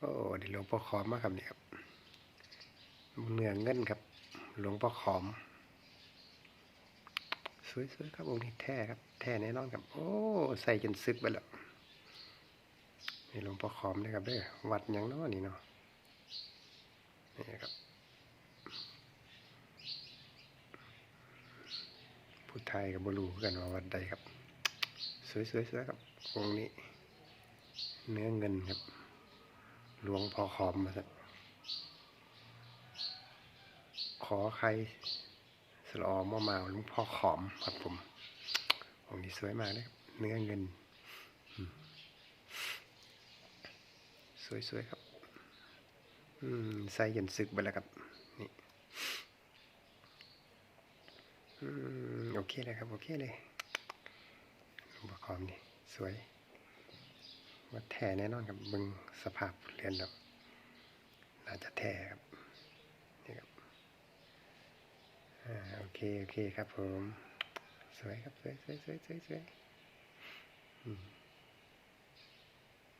โอ้เดี๋ยวหลวงพ่อขอมมาครับเนี่ยครับเนื้อเงินครับ หลวงพ่อขอม สวยๆครับองค์นี้แท้ครับ แท้แน่นอนครับ โอ้ใส่จนซึกไปแล้วนี่หลวงพ่อขอมนะครับเด้อวัดยังเนาะนี่เนาะนี่ครับ ผู้ไทยกับบรูกันว่าวัดใดครับ สวยๆครับองค์นี้ เนื้อเงินครับ หลวงพ่อขอมมาสักขอใครสลอมอมาหลวงพ่อขอมครับผมองค์นี้สวยมากเลยเนื้อเงิน สวยๆครับ อืมใส่ยันซึกไปแล้วครับ นี่โอเคเลยครับ โอเคเลยหลวงพ่อขอมนี่ สวย ว่าแท้แน่นอนครับบึงสภาพเรียนแล้วน่าจะแท้ครับนี่ครับอ่าโอเคโอเคครับผมสวยครับสวยสวยสวยสวยสวย